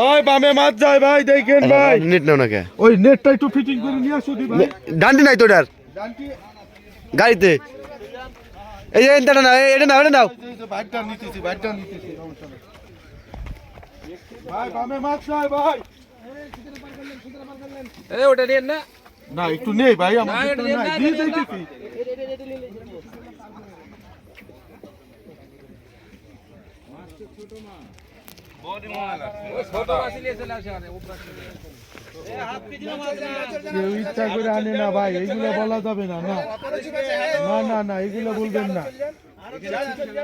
ওই বামে মাছ যায় ভাই দেখেন ভাই। নেট নাও না কে ওই নেটটা একটু ফিটিং করে নিয়ে আসো দি ভাই। ডান্ডি নাই তো ওটার? গাড়িতে? এই এটা নাও এই- এটা নাও এটা নাও। বাইকটা নিতেছি বাইকটা নিতেছি ভাই বামে মাছ যায় ভাই। এই ওটা দিয়ে না। না একটু নেই ভাই আমার না, নাই। না, দিয়ে দিতেছি ছোট মাছ কেউ ইচ্ছা করে আনে না ভাই এগুলো বলা যাবে না না। না না না এগুলো বলবেন না।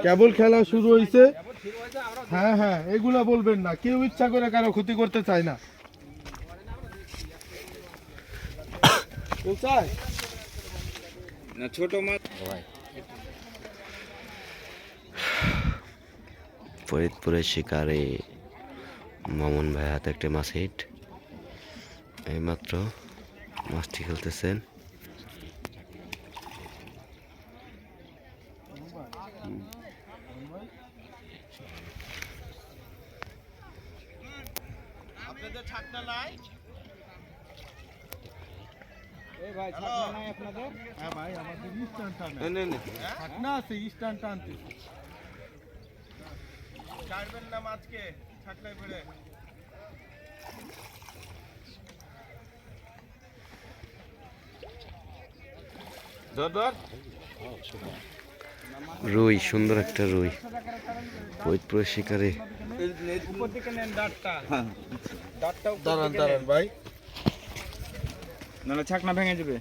কেবল খেলা শুরু হয়েছে হ্যাঁ হ্যাঁ এগুলা বলবেন না। কেউ ইচ্ছা করে কারও ক্ষতি করতে চায় না। চায় না ছোট মাছ। ফরিদপুরের শিকারে মামুন ভাই হাতে একটা মাছ হিট এইমাত্র মাছটি খেলতেছেন। হ্যাঁ ভাই আমাদের ইস্টার্ন টান। ছাকনা আছে ইস্টার্ন টানতে। ছাড়বেন না মাছকে। রুই সুন্দর একটা রুই। ফরিদপুরের শিকারে। উপর দিকে নেন ডাটটা ডাটটা উপর দাঁড়ান দাঁড়ান ভাই। নাহলে ছাকনা ভেঙে যাবে।